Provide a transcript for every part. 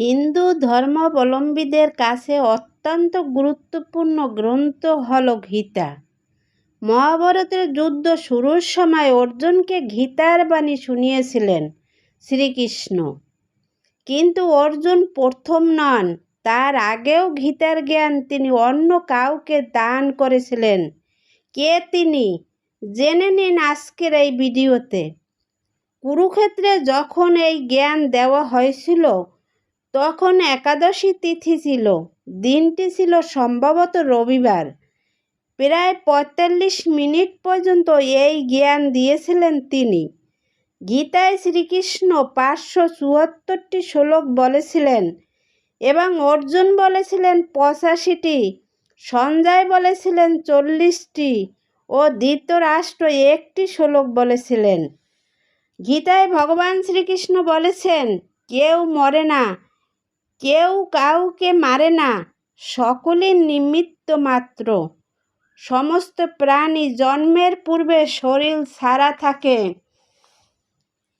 হিন্দু ধর্মাবলম্বীদের কাছে অত্যন্ত গুরুত্বপূর্ণ গ্রন্থ হল গীতা। মহাভারতের যুদ্ধ শুরুর সময় অর্জুনকে গীতার বাণী শুনিয়েছিলেন শ্রীকৃষ্ণ। কিন্তু অর্জুন প্রথম নন, তার আগেও গীতার জ্ঞান তিনি অন্য কাউকে দান করেছিলেন। কে তিনি? জেনে নিন আজকের এই ভিডিওতে। কুরুক্ষেত্রে যখন এই জ্ঞান দেওয়া হয়েছিল তখন একাদশী তিথি ছিল। দিনটি ছিল সম্ভবত রবিবার। প্রায় পঁয়তাল্লিশ মিনিট পর্যন্ত এই জ্ঞান দিয়েছিলেন তিনি। গীতায় শ্রীকৃষ্ণ পাঁচশো চুয়াত্তরটি শ্লোক বলেছিলেন এবং অর্জুন বলেছিলেন পঁচাশিটি, সঞ্জয় বলেছিলেন চল্লিশটি ও ধৃতরাষ্ট্র একটি শ্লোক বলেছিলেন। গীতায় ভগবান শ্রীকৃষ্ণ বলেছেন, কেউ মরে না কেউ কাউকে মারে না, সকলেই নিমিত্ত মাত্র। সমস্ত প্রাণী জন্মের পূর্বে শরীর ছাড়া থাকে।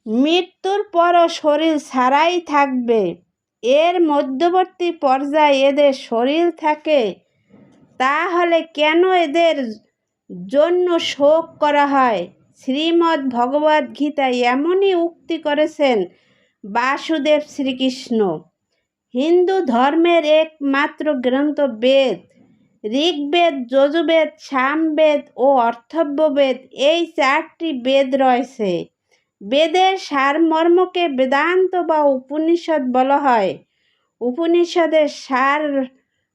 মৃত্যুর পরও শরীর ছাড়াই থাকবে। এর মধ্যবর্তী পর্যায়ে এদের শরীর থাকে। তাহলে কেন এদের জন্য শোক করা হয়? শ্রীমদ্ ভগবদ্গীতায় এমনই উক্তি করেছেন বাসুদেব শ্রীকৃষ্ণ। হিন্দু ধর্মের একমাত্র গ্রন্থ বেদ ঋগ্বেদ, যজুবেদ, সামবেদ ও অর্থব্যবেদ, এই চারটি বেদ রয়েছে। বেদের সারমর্মকে বেদান্ত বা উপনিষদ বলা হয়। উপনিষদের সার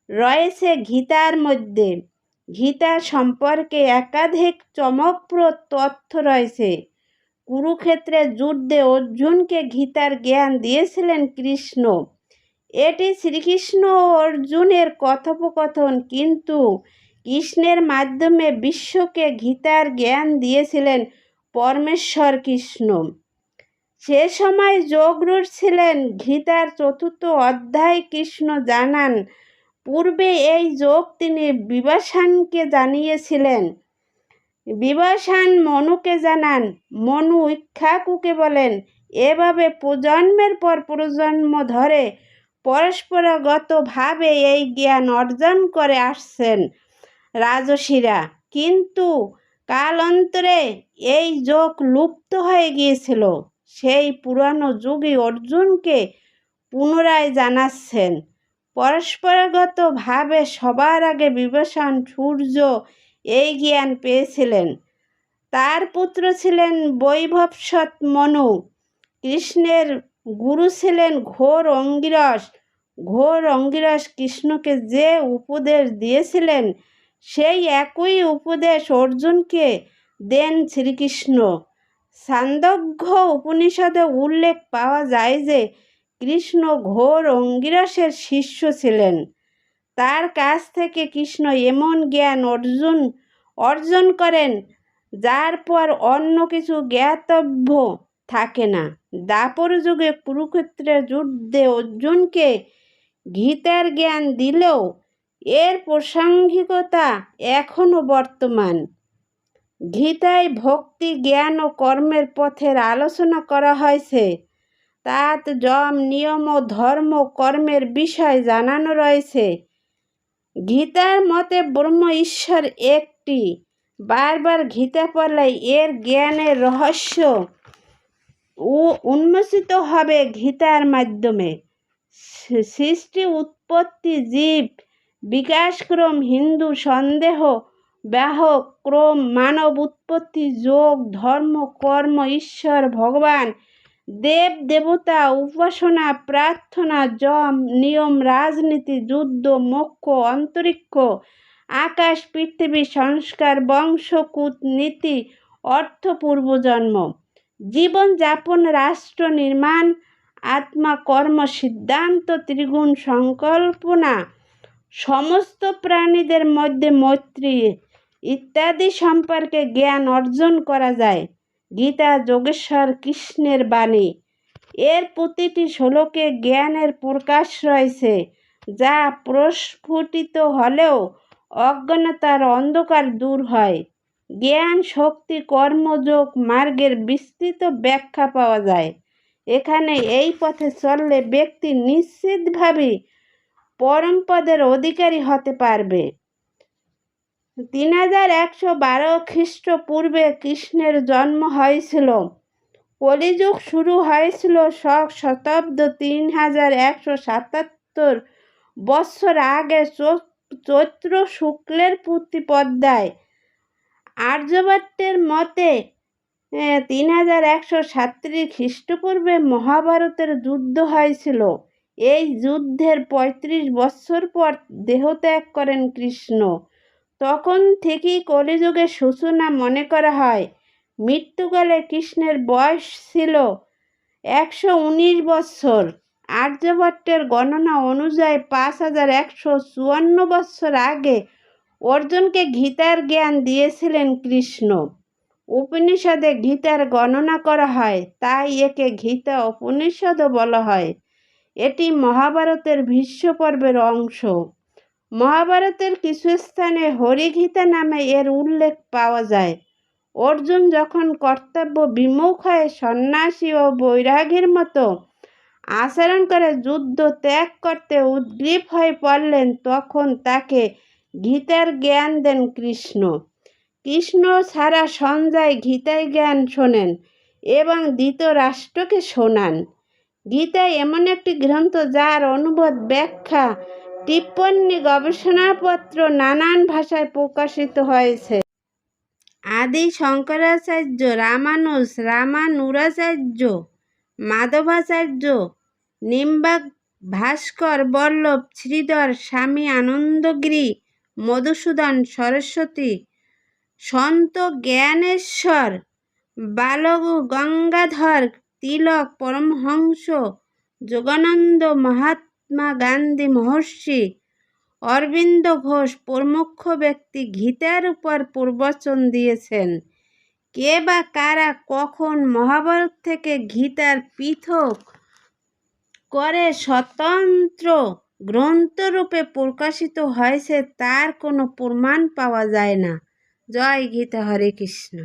রয়েছে গীতার মধ্যে। গীতা সম্পর্কে একাধিক চমকপ্রদ তথ্য রয়েছে। কুরুক্ষেত্রে যুদ্ধে অর্জুনকে গীতার জ্ঞান দিয়েছিলেন কৃষ্ণ। এটি শ্রীকৃষ্ণ অর্জুনের কথোপকথন, কিন্তু কৃষ্ণের মাধ্যমে বিশ্বকে গীতার জ্ঞান দিয়েছিলেন পরমেশ্বর কৃষ্ণ। সে সময় যোগরূঢ় ছিলেন গীতার চতুর্থ অধ্যায় কৃষ্ণ জানান, পূর্বে এই যোগ তিনি বিবাসানকে জানিয়েছিলেন। বিবাসান মনুকে জানান, মনু ইক্ষাকুকে বলেন, এভাবে প্রজন্মের পর প্রজন্ম ধরে পরস্পরগতভাবে এই জ্ঞান অর্জন করে আসছেন রাজসীরা কিন্তু কালান্তরে এই যোগ লুপ্ত হয়ে গিয়েছিল। সেই পুরানো যুগে অর্জুনকে পুনরায় জানাচ্ছেন, পরস্পরগতভাবে সবার আগে বিভীষণ সূর্য এই জ্ঞান পেয়েছিলেন। তার পুত্র ছিলেন বৈভবসৎ মনু। কৃষ্ণের গুরু ছিলেন ঘোর অঙ্গিরস। ঘোর অঙ্গিরস কৃষ্ণকে যে উপদেশ দিয়েছিলেন, সেই একই উপদেশ অর্জুনকে দেন শ্রীকৃষ্ণ। সান্দগ্য উপনিষদে উল্লেখ পাওয়া যায় যে, কৃষ্ণ ঘোর অঙ্গিরসের শিষ্য ছিলেন। তার কাছ থেকে কৃষ্ণ এমন জ্ঞান অর্জুন, অর্জন করেন, যার পর অন্য কিছু জ্ঞাতব্য থাকে না। দাপর যুগে কুরুক্ষেত্রের যুদ্ধে অর্জুনকে গীতার জ্ঞান দিলেও এর প্রাসঙ্গিকতা এখনও বর্তমান। গীতায় ভক্তি, জ্ঞান ও কর্মের পথের আলোচনা করা হয়েছে। তাত যম নিয়ম ও ধর্ম কর্মের বিষয় জানানো রয়েছে। গীতার মতে ব্রহ্ম ঈশ্বর একটি। বারবার গীতা পড়লে এর জ্ঞানের রহস্য ও উন্মোচিত হবে গীতার মাধ্যমে। সৃষ্টি উৎপত্তি জীব, বিকাশক্রম, হিন্দু, সন্দেহ ব্যাহক ক্রম, মানব উৎপত্তি, যোগ, ধর্ম, কর্ম, ঈশ্বর, ভগবান, দেব, দেবতা, উপাসনা, প্রার্থনা জম নিয়ম, রাজনীতি, যুদ্ধ, মোক্ষ, অন্তরিক্ষ, আকাশ, পৃথিবী, সংস্কার বংশকূট নীতি অর্থ, পূর্বজন্ম। জীবনযাপন রাষ্ট্র নির্মাণ, আত্মা কর্ম সিদ্ধান্ত, ত্রিগুণ সংকল্পনা, সমস্ত প্রাণীদের মধ্যে মৈত্রী ইত্যাদি সম্পর্কে জ্ঞান অর্জন করা যায়। গীতা যোগেশ্বর কৃষ্ণের বাণী। এর প্রতিটি শ্লোকে জ্ঞানের প্রকাশ রয়েছে, যা প্রস্ফুটিত হলেও অজ্ঞানতার অন্ধকার দূর হয়। জ্ঞান শক্তি কর্মযোগ মার্গের বিস্তৃত ব্যাখ্যা পাওয়া যায়। এখানে এই পথে চললে ব্যক্তি নিশ্চিতভাবে পরমপদের অধিকারী হতে পারবে। তিন হাজার একশো বারো খ্রিস্টপূর্বে কৃষ্ণের জন্ম হয়েছিল। কলিযুগ শুরু হয়েছিল শক শতাব্দ তিন হাজার একশো সাতাত্তর বৎসর আগে চৈত্র শুক্লের প্রতিপদ্যায়। আর্যভট্টের মতে তিন হাজার একশো সাতত্রিশ খ্রিস্টপূর্বে মহাভারতের যুদ্ধ হয়েছিল। এই যুদ্ধের পঁয়ত্রিশ বৎসর পর দেহত্যাগ করেন কৃষ্ণ। তখন থেকেই কলিযুগের সূচনা মনে করা হয়। মৃত্যুকালে কৃষ্ণের বয়স ছিল একশো উনিশ বৎসর। আর্যভট্টের গণনা অনুযায়ী পাঁচ হাজার একশো চুয়ান্ন বৎসর আগে অর্জুনকে গীতার জ্ঞান দিয়েছিলেন কৃষ্ণ। উপনিষদে গীতার গণনা করা হয়, তাই একে গীতা উপনিষদও বলা হয়। এটি মহাভারতের ভীষ্ম পর্বের অংশ। মহাভারতের কিছু স্থানে হরিগীতা নামে এর উল্লেখ পাওয়া যায়। অর্জুন যখন কর্তব্য বিমুখ হয়ে সন্ন্যাসী ও বৈরাগীর মতো আচরণ করে যুদ্ধ ত্যাগ করতে উদ্গ্রীব হয়ে পড়লেন, তখন তাকে গীতার জ্ঞান দেন কৃষ্ণ। কৃষ্ণ ছাড়া সঞ্জয় গীতায় জ্ঞান শোনেন এবং ধৃতরাষ্ট্রকে শোনান। গীতা এমন একটি গ্রন্থ যার অনুবাদ, ব্যাখ্যা টিপ্পণী গবেষণাপত্র নানান ভাষায় প্রকাশিত হয়েছে। আদি শঙ্করাচার্য, রামানুজ, রামানুরাচার্য, মাধবাচার্য নিম্বাক ভাস্কর, বল্লভ, শ্রীধর, স্বামী আনন্দগিরি মধুসূদন সরস্বতী, সন্ত জ্ঞানেশ্বর বালক গঙ্গাধর, তিলক পরমহংস, যোগানন্দ মহাত্মা গান্ধী মহর্ষি, অরবিন্দ ঘোষ প্রমুখ ব্যক্তি গীতার উপর প্রবচন দিয়েছেন। কে বা কারা কখন মহাভারত থেকে গীতার পৃথক করে স্বতন্ত্র গ্রন্থরূপে প্রকাশিত হয়েছে তার কোনো প্রমাণ পাওয়া যায় না। জয় গীতা হরে কৃষ্ণ।